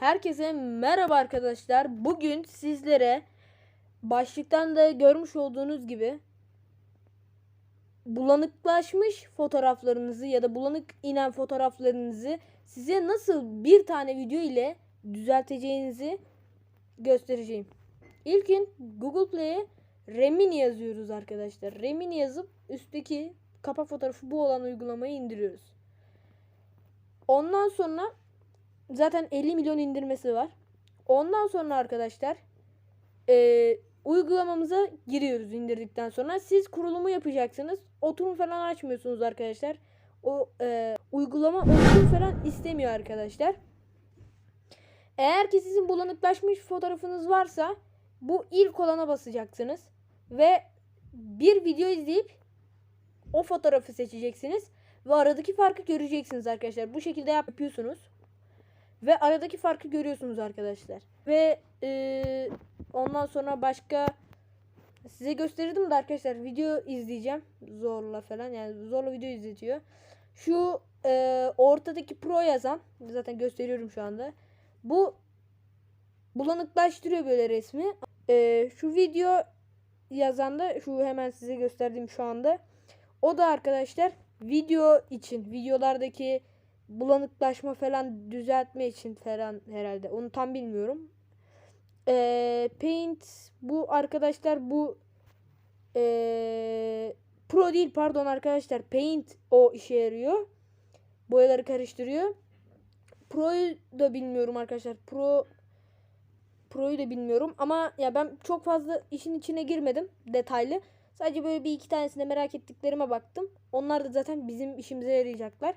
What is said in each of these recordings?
Herkese merhaba arkadaşlar. Bugün sizlere başlıktan da görmüş olduğunuz gibi bulanıklaşmış fotoğraflarınızı ya da bulanık inen fotoğraflarınızı size nasıl bir tane video ile düzelteceğinizi göstereceğim. İlkin Google Play'e Remini yazıyoruz arkadaşlar. Remini yazıp üstteki kapak fotoğrafı bu olan uygulamayı indiriyoruz. Ondan sonra zaten 50 milyon indirmesi var. Ondan sonra arkadaşlar e, uygulamamıza giriyoruz indirdikten sonra. Siz kurulumu yapacaksınız. Oturum falan açmıyorsunuz arkadaşlar. O e, uygulama oturum falan istemiyor arkadaşlar. Eğer ki sizin bulanıklaşmış fotoğrafınız varsa bu ilk olana basacaksınız. Ve bir video izleyip o fotoğrafı seçeceksiniz. Ve aradaki farkı göreceksiniz arkadaşlar. Bu şekilde yapıyorsunuz. Ve aradaki farkı görüyorsunuz arkadaşlar. Ve e, ondan sonra başka size gösterdim de arkadaşlar video izleyeceğim. Zorla falan yani zorla video izletiyor. Şu e, ortadaki pro yazan zaten gösteriyorum şu anda. Bu bulanıklaştırıyor böyle resmi. E, şu video yazan da şu hemen size gösterdiğim şu anda. O da arkadaşlar video için videolardaki bulanıklaşma falan düzeltme için falan herhalde. Onu tam bilmiyorum. Ee, Paint bu arkadaşlar bu ee, Pro değil pardon arkadaşlar. Paint o işe yarıyor. Boyaları karıştırıyor. Pro'yu da bilmiyorum arkadaşlar. Pro Pro'yu da bilmiyorum ama ya ben çok fazla işin içine girmedim detaylı. Sadece böyle bir iki tanesine merak ettiklerime baktım. Onlar da zaten bizim işimize yarayacaklar.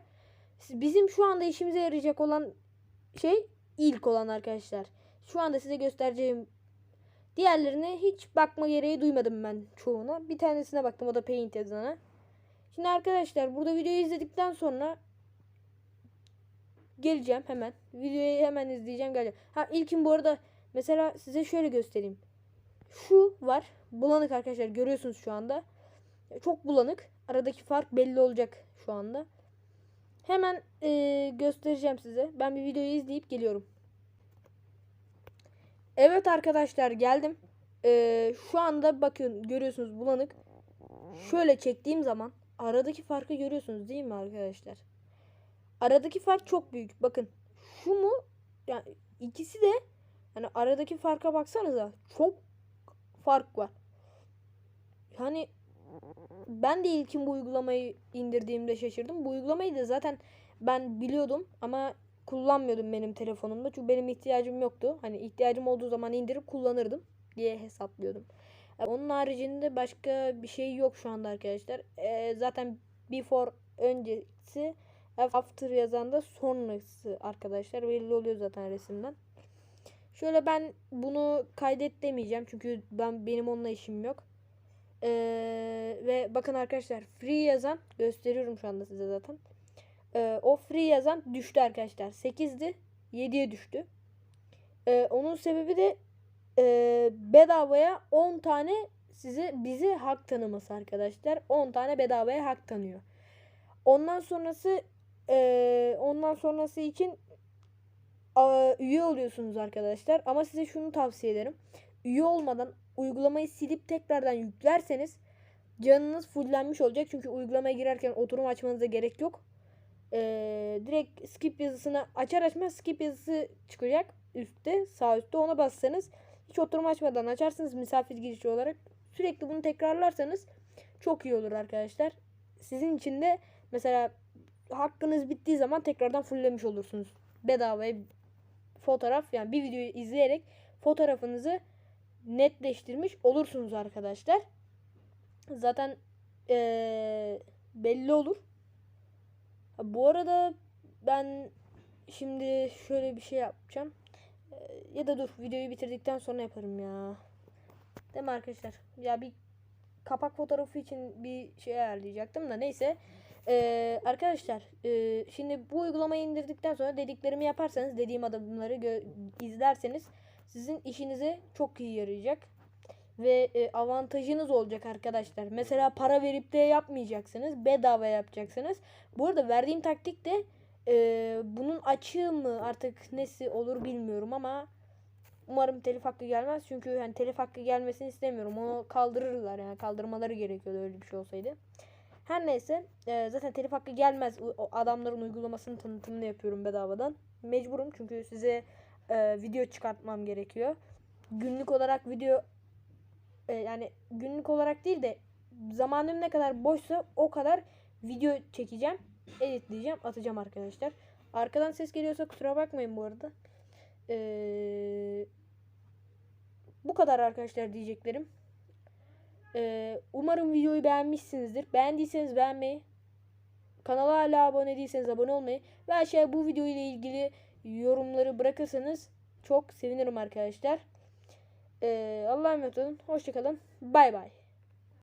Bizim şu anda işimize yarayacak olan şey ilk olan arkadaşlar. Şu anda size göstereceğim diğerlerine hiç bakma gereği duymadım ben çoğuna. Bir tanesine baktım o da Paint yazana. Şimdi arkadaşlar burada videoyu izledikten sonra geleceğim hemen. Videoyu hemen izleyeceğim geleceğim. Ha ilkin bu arada mesela size şöyle göstereyim. Şu var. Bulanık arkadaşlar görüyorsunuz şu anda. Çok bulanık. Aradaki fark belli olacak şu anda. Hemen e, göstereceğim size. Ben bir videoyu izleyip geliyorum. Evet arkadaşlar geldim. E, şu anda bakın görüyorsunuz bulanık. Şöyle çektiğim zaman aradaki farkı görüyorsunuz değil mi arkadaşlar? Aradaki fark çok büyük. Bakın şu mu? Yani ikisi de yani aradaki farka baksanıza çok fark var. Yani ben de ilkin bu uygulamayı indirdiğimde şaşırdım. Bu uygulamayı da zaten ben biliyordum ama kullanmıyordum benim telefonumda. Çünkü benim ihtiyacım yoktu. Hani ihtiyacım olduğu zaman indirip kullanırdım diye hesaplıyordum. Onun haricinde başka bir şey yok şu anda arkadaşlar. Ee, zaten before öncesi after yazan da sonrası arkadaşlar. Belli oluyor zaten resimden. Şöyle ben bunu kaydet demeyeceğim. Çünkü ben benim onunla işim yok. Ee, ve bakın arkadaşlar free yazan gösteriyorum şu anda size zaten. Ee, o free yazan düştü arkadaşlar. 8'di 7'ye düştü. Ee, onun sebebi de e, bedavaya 10 tane size bizi hak tanıması arkadaşlar. 10 tane bedavaya hak tanıyor. Ondan sonrası e, ondan sonrası için a, üye oluyorsunuz arkadaşlar. Ama size şunu tavsiye ederim. Üye olmadan uygulamayı silip tekrardan yüklerseniz canınız fullenmiş olacak. Çünkü uygulamaya girerken oturum açmanıza gerek yok. Ee, direkt skip yazısını açar açmaz skip yazısı çıkacak üstte sağ üstte ona bassanız hiç oturum açmadan açarsınız misafir girişi olarak sürekli bunu tekrarlarsanız çok iyi olur arkadaşlar. Sizin için de mesela hakkınız bittiği zaman tekrardan fulllemiş olursunuz. Bedavaya fotoğraf yani bir videoyu izleyerek fotoğrafınızı netleştirmiş olursunuz arkadaşlar. Zaten ee, belli olur. Bu arada ben şimdi şöyle bir şey yapacağım. Ee, ya da dur videoyu bitirdikten sonra yaparım ya. Değil mi arkadaşlar? Ya bir kapak fotoğrafı için bir şey ayarlayacaktım da neyse. Ee, arkadaşlar e, şimdi bu uygulamayı indirdikten sonra dediklerimi yaparsanız dediğim adımları izlerseniz sizin işinize çok iyi yarayacak. Ve e, avantajınız olacak arkadaşlar. Mesela para verip de yapmayacaksınız. Bedava yapacaksınız. Bu arada verdiğim taktik de Ee, bunun açığı mı artık nesi olur bilmiyorum ama umarım telif hakkı gelmez. Çünkü yani telif hakkı gelmesini istemiyorum. Onu kaldırırlar yani kaldırmaları gerekiyordu öyle bir şey olsaydı. Her neyse e, zaten telif hakkı gelmez. O adamların uygulamasının tanıtımını yapıyorum bedavadan. Mecburum çünkü size e, video çıkartmam gerekiyor. Günlük olarak video e, yani günlük olarak değil de zamanım ne kadar boşsa o kadar video çekeceğim. Editleyeceğim, atacağım arkadaşlar. Arkadan ses geliyorsa kusura bakmayın bu arada. Ee, bu kadar arkadaşlar diyeceklerim. Ee, umarım videoyu beğenmişsinizdir. Beğendiyseniz beğenmeyi, kanala hala abone değilseniz abone olmayı ve aşağıya bu video ile ilgili yorumları bırakırsanız çok sevinirim arkadaşlar. Ee, Allah'a emanet olun. Hoşçakalın. Bay bay.